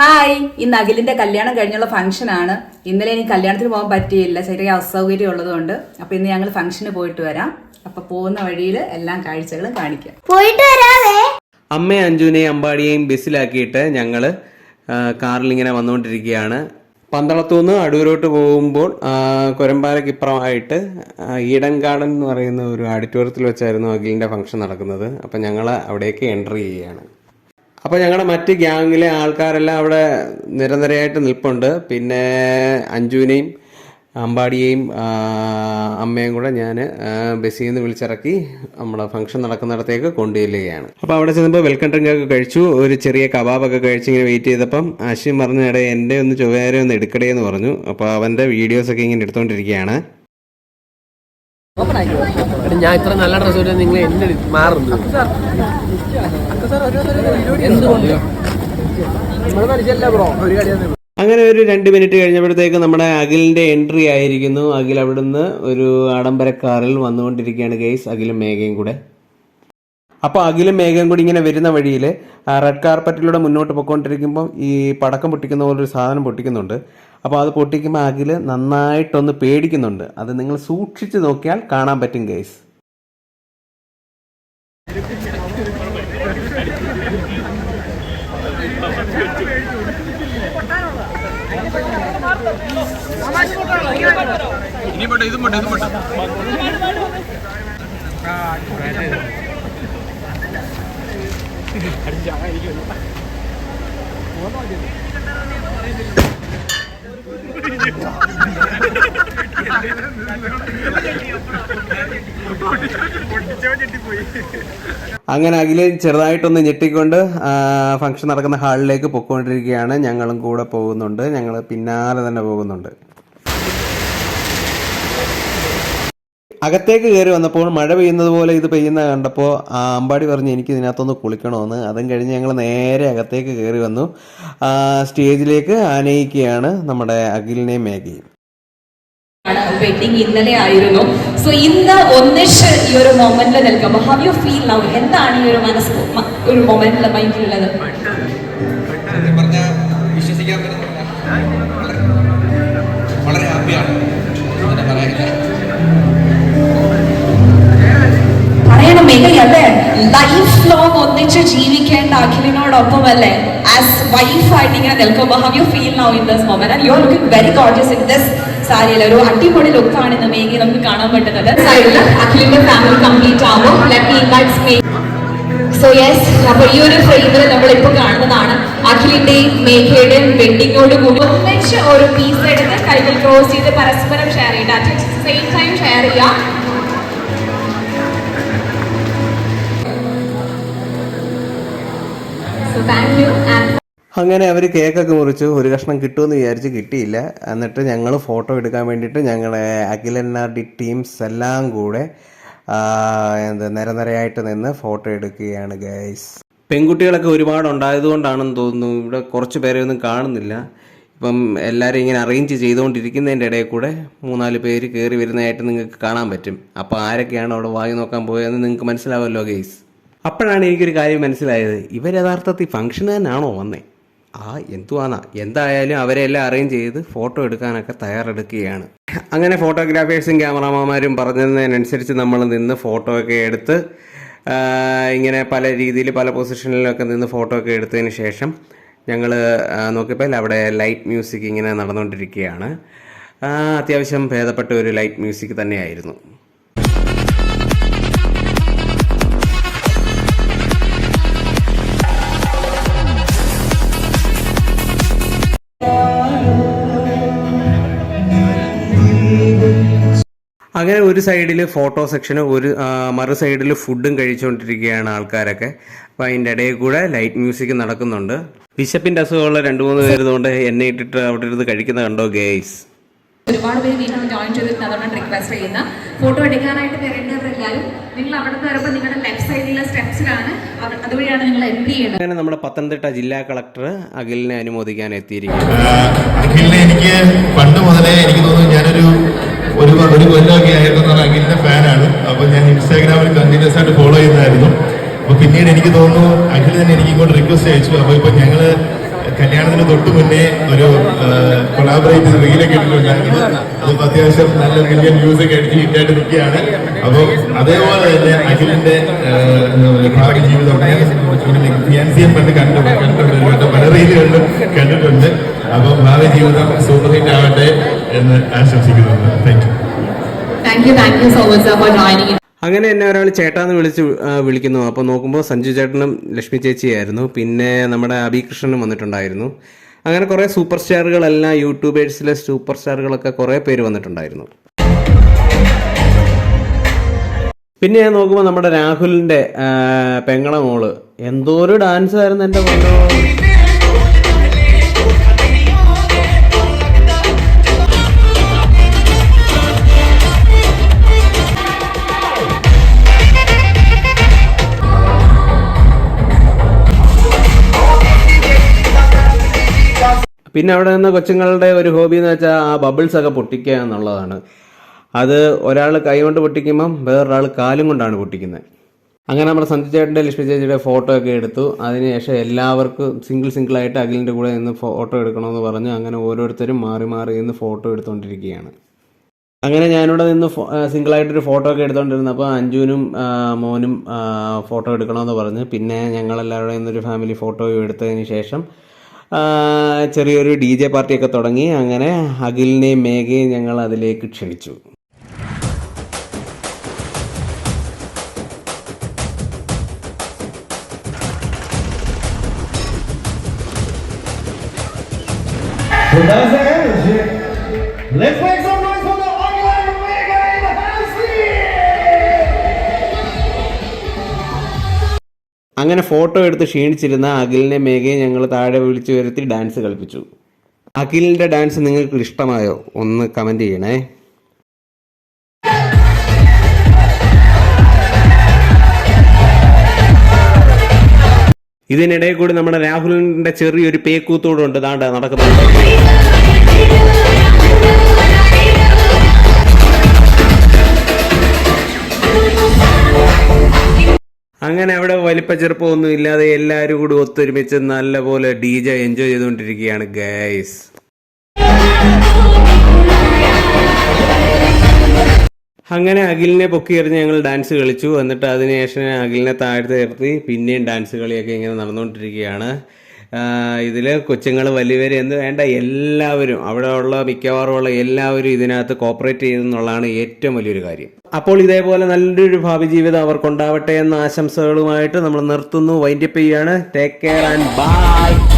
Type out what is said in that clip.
Hi. ഇന്ന് അഖിലിന്റെ കല്യാണം കഴിഞ്ഞുള്ള ഫംഗ്ഷൻ ആണ്. ഇന്നലെ എനിക്ക് കല്യാണത്തിന് പോകാൻ പറ്റിയില്ല. ചെറിയ അസൗകര്യം ഉള്ളതുകൊണ്ട്. അപ്പൊ ഇന്ന് ഞങ്ങൾ ഫംഗ്ഷന് പോയിട്ട് വരാം. അപ്പൊ പോകുന്ന വഴിയിൽ എല്ലാം കാഴ്ചകളും കാണിക്കാം. പോയിട്ട് വരാവേ. അമ്മയും അഞ്ജുവിനെയും അമ്പാടിയെയും ബസ്സിലാക്കിയിട്ട് ഞങ്ങൾ കാറിൽ ഇങ്ങനെ വന്നുകൊണ്ടിരിക്കുകയാണ്. പന്തളത്തുനിന്ന് അടൂരോട്ട് പോകുമ്പോൾ കൊരമ്പാലയ്ക്ക് ഇപ്പുറമായിട്ട് ഈഡൻ ഗാർഡൻ എന്ന് പറയുന്ന ഒരു ഓഡിറ്റോറിയത്തിൽ വെച്ചായിരുന്നു അഖിലിന്റെ ഫംഗ്ഷൻ നടക്കുന്നത്. അപ്പം ഞങ്ങൾ അവിടേക്ക് എൻട്രി ചെയ്യുകയാണ്. അപ്പോൾ ഞങ്ങളുടെ മറ്റ് ഗ്യാങ്ങിലെ ആൾക്കാരെല്ലാം അവിടെ നിരനിരയായിട്ട് നിൽപ്പുണ്ട്. പിന്നെ അഞ്ജുവിനെയും അമ്പാടിയെയും അമ്മയും കൂടെ ഞാൻ ബസ്സിൽ നിന്ന് വിളിച്ചിറക്കി നമ്മുടെ ഫംഗ്ഷൻ നടക്കുന്നിടത്തേക്ക് കൊണ്ടുചെല്ലുകയാണ്. അപ്പോൾ അവിടെ ചെന്നപ്പോൾ വെൽക്കം ഡ്രിങ്ക് ഒക്കെ കഴിച്ചു. ഒരു ചെറിയ കബാബൊക്കെ കഴിച്ച് ഇങ്ങനെ വെയിറ്റ് ചെയ്തപ്പം അശ്വിൻ പറഞ്ഞ ഇടേ എന്റെ ഒന്ന് ചൊവ്വേരെ ഒന്ന് എടുക്കടേ എന്ന് പറഞ്ഞു. അപ്പോൾ അവന്റെ വീഡിയോസൊക്കെ ഇങ്ങനെ എടുത്തുകൊണ്ടിരിക്കുകയാണ് ഞാൻ ഇത്ര നല്ല ഡ്രസ്സ് നിങ്ങൾ എന്നെ മാറുന്നു എന്തുകൊണ്ട്? മനുഷ്യല്ല ബ്രോ. ഒരു കടിയാണ് അങ്ങനെ ഒരു രണ്ട് മിനിറ്റ് കഴിഞ്ഞപ്പോഴത്തേക്ക് നമ്മുടെ അഖിലിന്റെ എൻട്രി ആയിരിക്കുന്നു. അഖിൽ അവിടുന്ന് ഒരു ആഡംബര കാറിൽ വന്നുകൊണ്ടിരിക്കുകയാണ് ഗെയ്സ് അഖിലും മേഘയും കൂടെ. അപ്പോൾ അഖിലും മേഘയും കൂടി ഇങ്ങനെ വരുന്ന വഴിയിൽ റെഡ് കാർപ്പറ്റിലൂടെ മുന്നോട്ട് പൊയ്ക്കൊണ്ടിരിക്കുമ്പോൾ ഈ പടക്കം പൊട്ടിക്കുന്ന പോലെ ഒരു സാധനം പൊട്ടിക്കുന്നുണ്ട്. അപ്പോൾ അത് പൊട്ടിക്കുമ്പോൾ അഖിൽ നന്നായിട്ടൊന്ന് പേടിക്കുന്നുണ്ട്. അത് നിങ്ങൾ സൂക്ഷിച്ച് നോക്കിയാൽ കാണാൻ പറ്റും ഗെയ്സ് ഇനി പോട്ടെ ഇതും പോട്ടെ ഇതും പോട്ടെ. അടിച്ചായിരിക്കും അങ്ങനെ അഖിൽ ചെറുതായിട്ടൊന്ന് ഞെട്ടിക്കൊണ്ട് ഫംഗ്ഷൻ നടക്കുന്ന ഹാളിലേക്ക് പൊയ്ക്കൊണ്ടിരിക്കുകയാണ്. ഞങ്ങളും കൂടെ പോകുന്നുണ്ട്. ഞങ്ങൾ പിന്നാലെ തന്നെ പോകുന്നുണ്ട്. അകത്തേക്ക് കയറി വന്നപ്പോൾ മഴ പെയ്യുന്നത് പോലെ ഇത് പെയ്യുന്ന കണ്ടപ്പോൾ അമ്പാടി പറഞ്ഞു എനിക്ക് ഇതിനകത്തൊന്ന് കുളിക്കണമെന്ന്. അതും കഴിഞ്ഞ് ഞങ്ങൾ നേരെ അകത്തേക്ക് കയറി വന്നു. സ്റ്റേജിലേക്ക് ആനയിക്കുകയാണ് നമ്മുടെ അഖിലിനെയും മേഘയും. വെഡിങ് ഇന്നലെ ആയിരുന്നു. സോ ഇന്ന് ഒന്നിച്ച് ഈ ഒരു മൊമെന്റിൽ നിൽക്കുമ്പോൾ ഹൗ യു ഫീൽ നൗ എന്താണ് ഈ ഒരു മനസ്സ് ഒരു മൊമെന്റിൽ മൈൻഡിലുള്ളത് വളരെ ഹാപ്പിയാണ് പിന്നെ പറയാനില്ല. പറയണം മികയല്ലേ ലൈഫ് ലോങ് ഒന്നിച്ച് ജീവിക്കേണ്ട അഖിലിനോടൊപ്പം അല്ലേ? ആസ് വൈഫ് ആയിട്ട് ഇങ്ങനെ നിൽക്കുമ്പോൾ how you feel now in this moment and you are looking very gorgeous in this സാരിയിൽ ഒരു അടിപൊളി ലുക്കാണ് ഇന്ന് മേഘി നമുക്ക് കാണാൻ പറ്റുന്നത്. അഖിലിന്റെ ഫാമിലി കംപ്ലീറ്റ് ആവും. സോ യെസ് അപ്പൊ ഈ ഒരു ഫ്രെയിമിൽ നമ്മൾ ഇപ്പൊ കാണുന്നതാണ് അഖിലിന്റെയും മേഘയുടെയും വെഡിങ്ങോട് കൂടി. ഒന്നിച്ച് ഒരു പീസ് എടുത്ത് കൈകൾ ക്രോസ് ചെയ്ത് പരസ്പരം share at same time share ചെയ്യാം. സോ താങ്ക് യു അങ്ങനെ അവർ കേക്കൊക്കെ മുറിച്ചു. ഒരു കഷ്ണം കിട്ടുമെന്ന് വിചാരിച്ച് കിട്ടിയില്ല. എന്നിട്ട് ഞങ്ങൾ ഫോട്ടോ എടുക്കാൻ വേണ്ടിയിട്ട് ഞങ്ങളെ അഖിലനാർഡി ടീംസ് എല്ലാം കൂടെ എന്ത് നിരനിരയായിട്ട് നിന്ന് ഫോട്ടോ എടുക്കുകയാണ് ഗൈസ് പെൺകുട്ടികളൊക്കെ ഒരുപാട് ഉണ്ടായതുകൊണ്ടാണെന്ന് തോന്നുന്നു. ഇവിടെ കുറച്ച് പേരെ ഒന്നും കാണുന്നില്ല. ഇപ്പം എല്ലാവരും ഇങ്ങനെ അറേഞ്ച് ചെയ്തുകൊണ്ടിരിക്കുന്നതിന്റെ ഇടയിൽ കൂടെ മൂന്നാൽ പേര് കയറി വരുന്നതായിട്ട് നിങ്ങൾക്ക് കാണാൻ പറ്റും. അപ്പോൾ ആരൊക്കെയാണ് അവിടെ വായി നോക്കാൻ പോയതെന്ന് നിങ്ങൾക്ക് മനസ്സിലാവുമല്ലോ ഗൈസ് അപ്പോഴാണ് എനിക്കൊരു കാര്യം മനസ്സിലായത്. ഇവർ യഥാർത്ഥത്തിൽ ഫംഗ്ഷൻ തന്നെയാണോ വന്നേ? ആ എന്തുവാന്നാ? എന്തായാലും അവരെ എല്ലാം അറേഞ്ച് ചെയ്ത് ഫോട്ടോ എടുക്കാനൊക്കെ തയ്യാറെടുക്കുകയാണ്. അങ്ങനെ ഫോട്ടോഗ്രാഫേഴ്സും ക്യാമറാമാന്മാരും പറഞ്ഞതിനനുസരിച്ച് നമ്മൾ നിന്ന് ഫോട്ടോ ഒക്കെ എടുത്ത് ഇങ്ങനെ പല രീതിയിൽ പല പൊസിഷനിലൊക്കെ നിന്ന് ഫോട്ടോ ഒക്കെ എടുത്തതിന് ശേഷം ഞങ്ങൾ നോക്കിയപ്പോൾ അവിടെ ലൈറ്റ് മ്യൂസിക് ഇങ്ങനെ നടന്നുകൊണ്ടിരിക്കുകയാണ്. അത്യാവശ്യം ഭേദപ്പെട്ട ഒരു ലൈറ്റ് മ്യൂസിക് തന്നെയായിരുന്നു. അങ്ങനെ ഒരു സൈഡിൽ ഫോട്ടോ സെക്ഷനും ഒരു മറു സൈഡിൽ ഫുഡും കഴിച്ചുകൊണ്ടിരിക്കുകയാണ് ആൾക്കാരൊക്കെ. അപ്പോൾ അതിന്റെ ഇടയിൽ കൂടെ ലൈറ്റ് മ്യൂസിക് നടക്കുന്നുണ്ട്. വിശപ്പിന്റെ അസുഖമുള്ള രണ്ട് മൂന്ന് പേരുന്നുകൊണ്ട് എന്നെ ഇട്ടിട്ട് അവിടെ ഇരുന്ന് കഴിക്കുന്ന കണ്ടോ ഗേയ്സ്? ഒരുപാട് പേര് വീണ്ടും ജോയിൻ ചെയ്തിട്ട് അതുകൊണ്ട് റിക്വസ്റ്റ് ചെയ്യുന്ന ഫോട്ടോ എടുക്കാനായിട്ട് വരേണ്ടവരെല്ലാവരും നിങ്ങൾ അവിടെ വരുമ്പോൾ നിങ്ങളുടെ ലെഫ്റ്റ് സൈഡിലെ സ്റ്റെപ്സിലാണ് അതുവഴിയാണ് നിങ്ങൾ എൻട്രി ചെയ്യുന്നത് അങ്ങനെ നമ്മുടെ പത്തനംതിട്ട ജില്ലാ കളക്ടർ അഖിലിനെ അനുമോദിക്കാൻ എത്തിയിരിക്കുന്നു അഖിലിനെ എനിക്ക് പണ്ട് മുതലേ എനിക്ക് തോന്നുന്നു ഞാനൊരു ഒരു ഒരു കൊല്ലമൊക്കെ ആയിരുന്നു അഖിലിന്റെ ഫാനാണ്. അപ്പൊ ഞാൻ ഇൻസ്റ്റാഗ്രാമിൽ കണ്ടിന്യൂസ് ആയിട്ട് ഫോളോ ചെയ്യുന്നതായിരുന്നു. അപ്പൊ പിന്നീട് എനിക്ക് തോന്നുന്നു അഖിൽ തന്നെ എനിക്ക് ഇങ്ങോട്ട് റിക്വസ്റ്റ് അയച്ചു. അപ്പൊ ഇപ്പൊ ഞങ്ങൾ കല്യാണത്തിന് തൊട്ട് മുന്നേ ഒരു കൊളാബറേറ്റ് റീലൊക്കെ ഇട്ടിട്ടുണ്ടായിരുന്നു അതിപ്പോ അത്യാവശ്യം നല്ല മില്യൺ വ്യൂസ് ഒക്കെ അടിച്ച് ഹിറ്റായിട്ട് നിൽക്കുകയാണ്. അപ്പോൾ അതേപോലെ തന്നെ അഖിലിന്റെ ഭാഗ്യ ജീവിതം ഫിയാൻസിയം പണ്ട് കണ്ടു കണ്ടിട്ടുണ്ട് പല റീലുകളിലും കണ്ടിട്ടുണ്ട്. അപ്പോൾ ഭാവി ജീവിതം സൂപ്പർ ഹിറ്റ് ആവട്ടെ. എന്ന് ആശംസിക്കുന്നുണ്ട് താങ്ക് യു for അങ്ങനെ എന്നെ ഒരാൾ ചേട്ടാന്ന് വിളിച്ച് വിളിക്കുന്നു. അപ്പോൾ നോക്കുമ്പോൾ സഞ്ജു ചേട്ടനും ലക്ഷ്മി ചേച്ചിയായിരുന്നു. പിന്നെ നമ്മുടെ അഭികൃഷ്ണനും വന്നിട്ടുണ്ടായിരുന്നു. അങ്ങനെ കുറേ സൂപ്പർ സ്റ്റാറുകളെല്ലാം യൂട്യൂബേഴ്സിലെ സൂപ്പർ സ്റ്റാറുകളൊക്കെ കുറേ പേര് വന്നിട്ടുണ്ടായിരുന്നു. പിന്നെ ഞാൻ നോക്കുമ്പോൾ നമ്മുടെ രാഹുലിന്റെ പെങ്ങള മോൾ. എന്തോ ഒരു ഡാൻസ് ആയിരുന്നു എന്റെ പിന്നെ അവിടെ നിന്ന് കൊച്ചുങ്ങളുടെ ഒരു ഹോബി എന്ന് വെച്ചാൽ ആ ബബിൾസ് ഒക്കെ പൊട്ടിക്കുക എന്നുള്ളതാണ്. അത് ഒരാൾ കൈ കൊണ്ട് പൊട്ടിക്കുമ്പം വേറൊരാൾ കാലും കൊണ്ടാണ് പൊട്ടിക്കുന്നത്. അങ്ങനെ നമ്മുടെ സഞ്ജു ചേട്ടന്റെ ലക്ഷ്മി ചേച്ചിയുടെ ഫോട്ടോ ഒക്കെ എടുത്തു. അതിനുശേഷം എല്ലാവർക്കും സിംഗിൾ ആയിട്ട് അഖിലിന്റെ കൂടെ നിന്ന് ഫോട്ടോ എടുക്കണമെന്ന് പറഞ്ഞു അങ്ങനെ ഓരോരുത്തരും മാറി മാറി നിന്ന് ഫോട്ടോ എടുത്തുകൊണ്ടിരിക്കുകയാണ് അങ്ങനെ ഞാനിവിടെ നിന്ന് സിംഗിളായിട്ടൊരു ഫോട്ടോ ഒക്കെ എടുത്തുകൊണ്ടിരുന്നപ്പോൾ അഞ്ജുവിനും മോനും ഫോട്ടോ എടുക്കണമെന്ന് പറഞ്ഞ്. പിന്നെ ഞങ്ങളെല്ലാവരുടെ നിന്നൊരു ഫാമിലി ഫോട്ടോയും എടുത്തതിന് ശേഷം ചെറിയൊരു ഡി ജെ പാർട്ടിയൊക്കെ തുടങ്ങി അങ്ങനെ അഖിലിനെയും മേഘയും ഞങ്ങൾ അതിലേക്ക് ക്ഷണിച്ചു. Let's make അങ്ങനെ ഫോട്ടോ എടുത്ത് ക്ഷീണിച്ചിരുന്ന അഖിലിനെ മേഘയെ ഞങ്ങൾ താഴെ വിളിച്ചു വരുത്തി ഡാൻസ് കളിപ്പിച്ചു. അഖിലിന്റെ ഡാൻസ് നിങ്ങൾക്ക് ഇഷ്ടമായോ? ഒന്ന് കമന്റ് ചെയ്യണേ. ഇതിനിടയിൽ കൂടി നമ്മുടെ രാഹുലിന്റെ ചെറിയൊരു പേക്കൂത്തോടുണ്ട്. താണ്ട നടക്കുന്നുണ്ട് അങ്ങനെ അവിടെ വലിപ്പ ചെറുപ്പമൊന്നും ഇല്ലാതെ എല്ലാവരും കൂടി ഒത്തൊരുമിച്ച് നല്ലപോലെ ഡി ജെ എൻജോയ് ചെയ്തുകൊണ്ടിരിക്കുകയാണ് ഗൈസ് അങ്ങനെ അഖിലിനെ പൊക്കി എറിഞ്ഞ് ഞങ്ങൾ ഡാൻസ് കളിച്ചു. എന്നിട്ട് അതിനുശേഷം അഖിലിനെ താഴ്ത്തി നിർത്തി. പിന്നെയും ഡാൻസ് കളിയൊക്കെ ഇങ്ങനെ നടന്നുകൊണ്ടിരിക്കുകയാണ്. ഇതിൽ കൊച്ചുങ്ങൾ വലിയവർ എന്ന് വേണ്ട എല്ലാവരും അവിടെ ഉള്ള മിക്കവാറും ഉള്ള എല്ലാവരും ഇതിനകത്ത് കോപ്പറേറ്റ് ചെയ്യുന്നുള്ളതാണ് ഏറ്റവും വലിയൊരു കാര്യം. അപ്പോൾ ഇതേപോലെ നല്ലൊരു ഭാവി ജീവിതം അവർക്കുണ്ടാവട്ടെ എന്ന ആശംസകളുമായിട്ട് നമ്മൾ നിർത്തുന്നു. വൈൻഡപ്പ് ചെയ്യാണ്. Take care and by